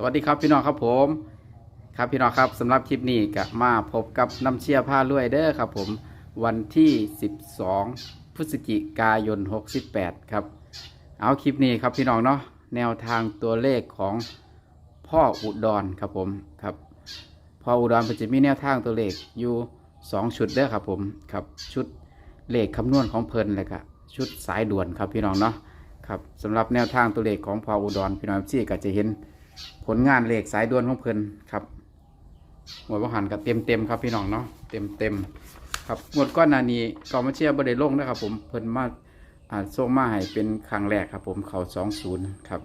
สวัสดีครับพี่น้องครับผม ครับพี่น้องครับสำหรับคลิปนี้ก็มาพบกับน้ำเชียร์ผ้าลวยเด้อครับผมวันที่ 12 พฤศจิกายน 68 ครับ เอาคลิปนี้ครับพี่น้องเนาะแนวทางตัวเลขของพ่ออุดรครับผมครับพ่ออุดรเพิ่นจะมีแนวทางตัวเลขอยู่ 2 ชุดเด้อครับผมครับชุดเลขคำนวณของเพิ่นเลยครับชุดสายด่วนครับพี่น้องเนาะครับสำหรับแนวทางตัวเลขของพ่ออุดรพี่น้องที่ก็จะเห็น ผลงานเลขสายด่วนของเพิ่นครับหมวดว่าหันกับเต็มเต็มครับพี่น้องเนาะเต็มเต็มครับหมวดก้อนนานี้กอมาเชียร์บดลงนะครับผมเพิ่นมาอ่าส่งมาให้เป็นครั้งแรกครับ ผมเขาสองศูนย์ครับ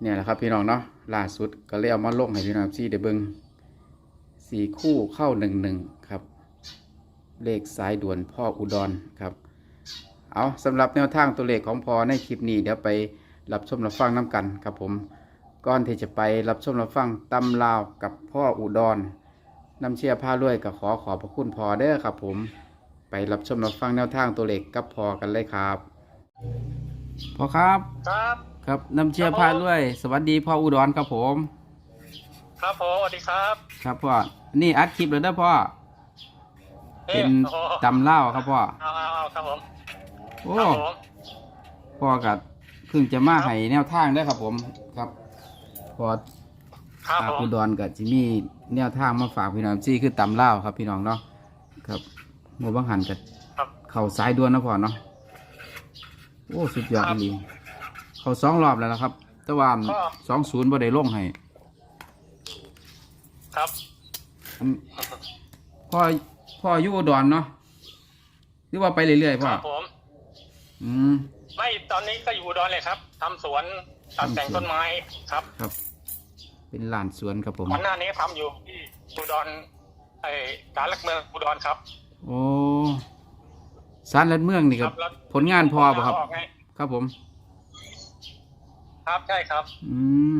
เนี่ยแหละครับพี่น้องเนาะล่าสุดก็เลยเอามาลงให้พี่น้องซี่ได้เบิงสี่คู่เข้าหนึ่งหนึ่งครับ เลขสายด่วนพ่ออุดรครับ เอาสำหรับแนวทางตัวเลขของพอในคลิปนี้เดี๋ยวไป รับชมรับฟังน้ำกันครับผมก่อนที่จะไปรับชมรับฟังตำลาวกับพ่ออุดรน้ำเชียร์ผ้าลวยก็ขอขอบพระคุณพอเด้อครับผมไปรับชมรับฟังแนวทางตัวเลขกับพอกันเลยครับพอครับครับครับน้ำเชียร์ผ้าลวย สวัสดีพ่ออุดรครับผม ครับผมสวัสดีครับ ครับพ่อนี่อัดคลิปเลยเด้อพ่ออ๊ะเป็นโอ้ตำเล่าวครับพ่อเอาเอาเอาครับผมโอ้ครับผมพ่อกัเพิ่งจะมาให้แนวทางได้อครับผมครับพอครับอ่าผมอุดรกับจิมีแนวทางมาฝากพี่น้องซี่คือตำเล่าวครับพี่น้องเนาะครับหมู่บังหันกับครับ เข่าซ้ายด้วนนะพ่อเนาะโอ้สุดยอดดีเขาสองรอบแล้วนะครับ แต่ว่าสองศูนย์บ่ได้ลงให้ครับ อันพ่อพ่ออยู่อุดรเนาะหรือว่าไปเรื่อยๆคพ่อรับผม อืม ไม่ตอนนี้ก็อยู่อุดอนเลยครับทำสวนตัดแต่งต้นไม้ครับครับ เป็นลานสวนครับผมวันหน้านี้ทำอยู่ที่อุดรไอ้การลักเมืองอุดรครับโอ้สารลัดเมืองนี่ครับ แล้วผลงานพอป่ะครับออกไงครับผม ครับใช่ครับอืม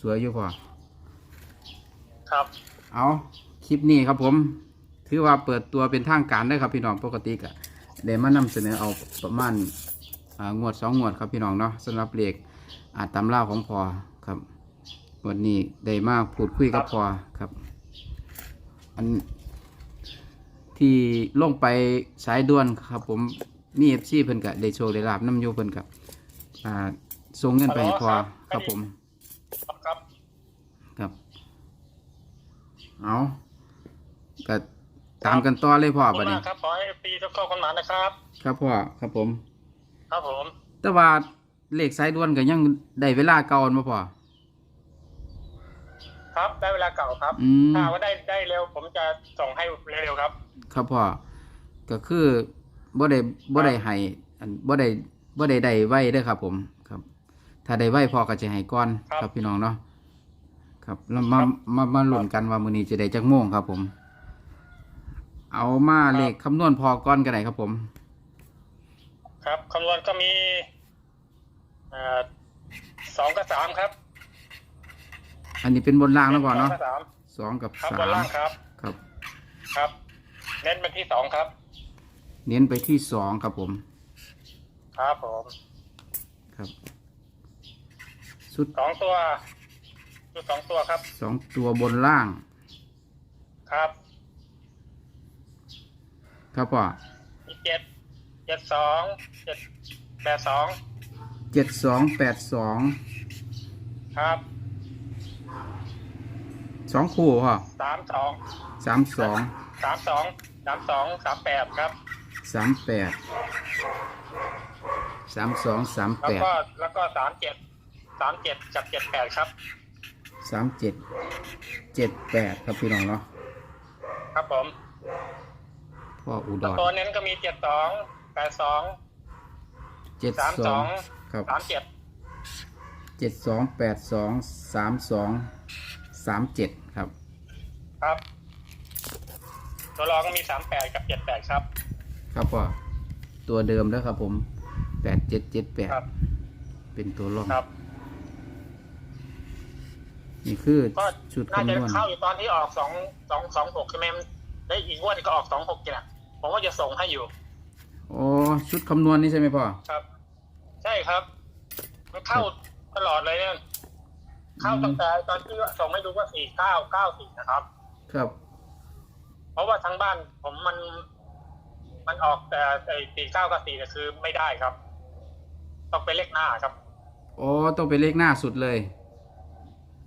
สวยอยู่พ่อครับ เอาคลิปนี้ครับผม ถือว่าเปิดตัวเป็นทางการได้ครับพี่น้องปกติกะเดี๋ยวมานำเสนอเอาประมาณอ่า งวดสองงวดครับพี่น้องเนาะสำหรับเลขอาตำเล่าของพอครับวันนี้ได้มาพูดคุยกับพอครับ อันที่ลงไปสายด่วนครับ ผมมีเอฟซีเพิ่นกะได้โชว์ได้ลาบน้ำโยเพิ่นกับอ่าส่งเงินไปให้พอครับผมครับครับครับ เอาก็ตามกันต่อเลยพ่อขอบคุบัดณนี้มากครับขอให้ปีทุกข้อคนหมานะครับ ครับพ่อครับผม ครับผมแต่ว่าเลขสายด่วนก็ยังได้เวลาเก่ามาพ่อครับได้เวลาเก่าครับอืมถ้าว่าได้ได้เร็ว ผมจะส่งให้เร็วๆครับ ครับพ่อก็คือบ่ได้บ่ได้ให้อันบ่ได้บ่ได้ได้ไว้เด้อครับ ผมครับ ถ้าได้ไว้พ่อก็จะให้ก่อนครับครับพี่น้องเนาะครับแล้วมาครับ มามาลุ้นกันว่ามื้อนี้จะได้จักโมงครับ ผม เอามาเลขคำนวณพอก่อนก็ได้ครับ ผม ครับคำนวณก็มีเอ่อสองกับสามครับอันนี้เป็นบนล่างแล้วก่อนสองเนาะกับสามสองกับครับสาบนมล่างครับ ครับ ครับ เน้นเป็นที่สองครับ เน้นไปที่สองครับผมครับผมครับชุดสองตัวชุดสองตัวครับ สองตัวบนล่างครับ ครับพ่อมีเจ็ดเจ็ดสองเจ็ดแปดสองเจ็ดสองแปดสองครับสองคู่พ่อสามสองสามสองสามสองสามสองสามแปดครับสามแปดสามสองสามแล้วแปดก็แล้วก็สามเจ็ดสามเจ็ดกับเจ็ดแปดครับ สามเจ็ดเจ็ดแปดครับพี่น้องเนาะครับผมพ่ออุดรตัวเน้นก็มีเจ็ดสอง แปดสองเจ็ดสามสสอองงครับสามเจ็ดเจ็ดสองแปดสองสามสองสามเจ็ดครับ ครับ ตัวรองก็มีสามแปดกับเจ็ดแปดครับ ครับพ่อตัวเดิมแล้วครับผมแปดเจ็ดเจ็ดแปดครับ เป็นตัวรองครับ นี่คือก็ชุดน่าจะคำนวณ เข้าอยู่ตอนที่ออกสองสองสองหกใช่ไหมได้อีกงวดก็ออกสองหกจ้ะผมว่าจะส่งให้อยู่ อ๋อชุดคำนวณนี่ใช่ไหมพ่อ ครับ ใช่ครับ มันเข้าตลอดเลยเนี่ยเข้าตั้งแต่ตอนที่ส่งให้ดูว่าสี่เก้าเก้าสี่นะครับ ครับ เพราะว่าทางบ้านผมมัน มันออกแต่ไอ้สี่เก้ากับสี่เนี่ยคือไม่ได้ครับ ต้องเป็นเลขหน้าครับอ๋อต้องเป็นเลขหน้าสุดเลย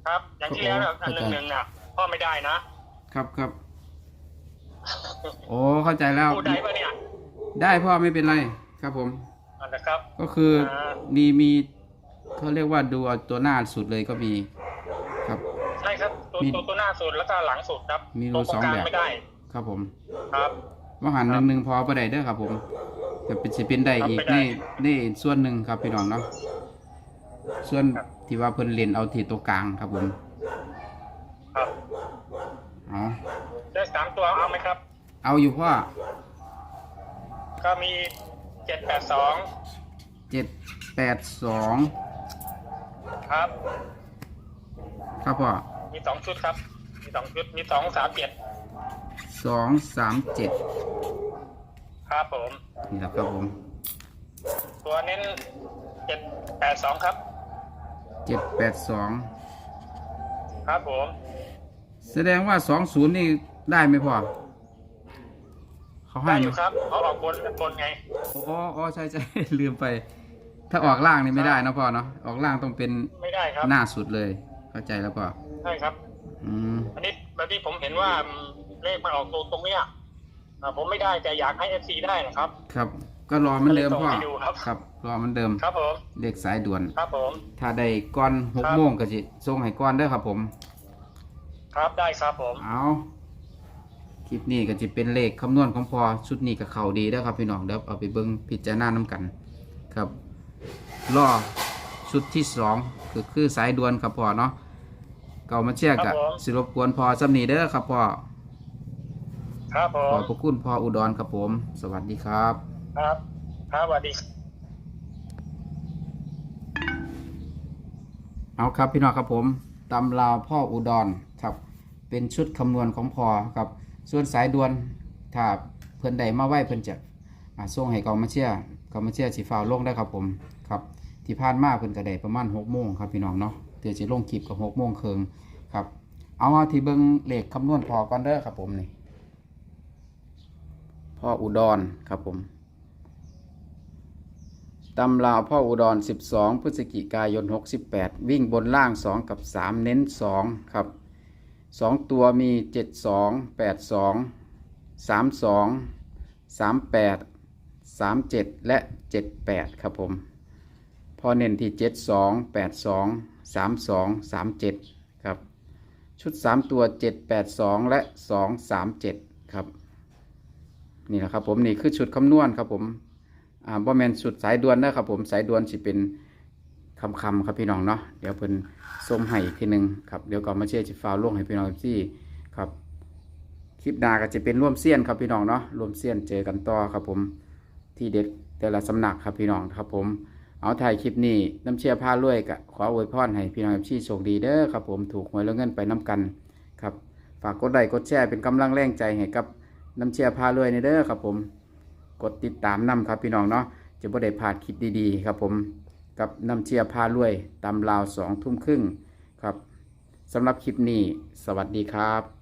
ครับ อย่างที่แล้วเนี่ยโอ้อันหนึ่งเข้าใจหนึ่งน่ะพ่อไม่ได้นะ ครับครับโอ้เข้าใจแล้วพูดได้ปะเนี่ย ได้พ่อไม่เป็นไรครับผมอันนะครับ ก็คืออ่ามีมีเขาเรียกว่าดูเอาตัวหน้าสุดเลยก็มี ครับ ใช่ครับตัวมีตัวตัวหน้าสุดแล้วก็หลังสุดครับ มีรูตัวตรสองกลางแบบไม่ได้ ครับผม ครับว่าหันหครันึ่บงหนึ่งพอประได้เด้อครับผมจะเป็นสิเป็นได้ครับอีกไปได้นี่นี่ส่วนหนึ่งครับพี่น้องเนาะส่วนครับที่ว่าเพิ่นเล่นเอาที่ตัวกลางครับผมครับเอาได้สามตัวเอาไหมครับ เอาอยู่พ่อ ก็มีเจ็ดแปดสองเจ็ดแปดสองครับครับพ่อมีสองชุดครับ มีสองชุดมีสองสามเจ็ดสองสามเจ็ดครับผมนี่แหละครับผม ตัวเน้นเจ็ดแปดสองครับเจ็ดแปดสองครับผม แสดงว่าสองศูนย์นี่ได้ไหมพ่อ เขาให้ได้ไหอมยู่ครับเขาออกบนบนไงอ๋ออ๋อใช่ใช่ ลืมไป ถ้าออกล่างนี่ไม่ได้นะพ่อเนาะออกล่างต้องเป็นไม่ได้ครับหน้าสุดเลย เข้าใจแล้วพ่อใช่ครับ อืมอันนี้แบบที่ผมเห็นว่าอืมเลขมันออกตรงตรงเนี้ยอ่าผมไม่ได้แต่อยากให้เอฟซีได้นะครับ ครับ ก็รอเหมันเดิมพ่อก็เลยส่งให้ดูครับ ครับ รอเหมันเดิมครับผมเลขสายด่วน ครับผม ถ้าได้ก้อนหกครับ โมงก็สิส่งให้ก้อนเด้อครับผม ครับได้ครับผม เอา คลิปนี้ก็จะเป็นเลขคำนวณของพอชุดนี้ก็เข้าดีเด้อครับพี่น้องเดี๋ยวเอาไปเบิ้งพิจารณาน้กันครับรอชุดที่สองก็คือสายด่วนครับพ่อเนาะเก่ามาเชียร์ครักับบผม สิรบกวนพอสำนีเด้อครับพ่อครับผขอมบพระคุณพ่ออุดรครับผม สวัสดีครับ ครับครับสวัสดี เอาครับพี่น้องครับผมตำราวพ่ออุดรครับ เป็นชุดคำนวณของพอครับ ส่วนสายด่วนถ้าเพิ่นใดมาไหวเพิ่นจะส่งให้กองมาเชียกองมาเชียสีฟ้าลงได้ครับผมครับที่ผ่านมาเพิ่นก็ไดประมาณ6โมงครับพี่น้องเนาะเดี๋ยวจะลงคลิปกับ6โมงเครึ่งครับเอามาที่เบิงเลขคำนวณพอก่อนเด้อครับผมนี่พ่ออุดรครับผมตำราพ่ออุดร 12 พฤศจิกายน 68 วิ่งบนล่าง 2 กับ 3 เน้น 2 ครับ สองตัวมีเจ็ดสองแปดสองสามสองสามแปดสามเจ็ดและเจ็ดแปดครับผม พอเน้นที่เจ็ดสองแปดสองสามสองสามเจ็ดครับ ชุดสามตัวเจ็ดแปดสองและสองสามเจ็ดครับ นี่แหละครับผมนี่คือชุดคำนวณครับผมอ่าบอแมนชุดสายด่วนนะครับผมสายด่วนสิเป็น คำคำๆครับพี่น้องเนาะเดี๋ยวเพิ่นส่งให้อีกทีหนึ่งครับเดี๋ยวก่อนมาเชียร์จิฟาวลงให้พี่น้องที่ครับคลิปหน้าก็จะเป็นร่วมเซียนครับพี่น้องเนาะร่วมเซียนเจอกันต่อครับผมที่เด็ดแต่ละสำนักครับพี่น้องครับผมเอาถ่ายคลิปนี้น้ำเชียร์ผ้ารวยกะขออวยพรให้พี่น้องที่โชคดีเด้อครับผมถูกหวยแล้วเงินไปน้กันครับฝากกดไลค์กดแชร์เป็นกำลังแรงใจให้กับน้ำเชียร์ผ้ารวยในเด้อครับผมกดติดตามนำครับพี่น้องเนาะจะบ่ได้พลาดคลิปดีๆครับผม กับน้ำเชียร์พารวยตำราวสองทุ่มครึ่งครับสำหรับคลิปนี้ สวัสดีครับ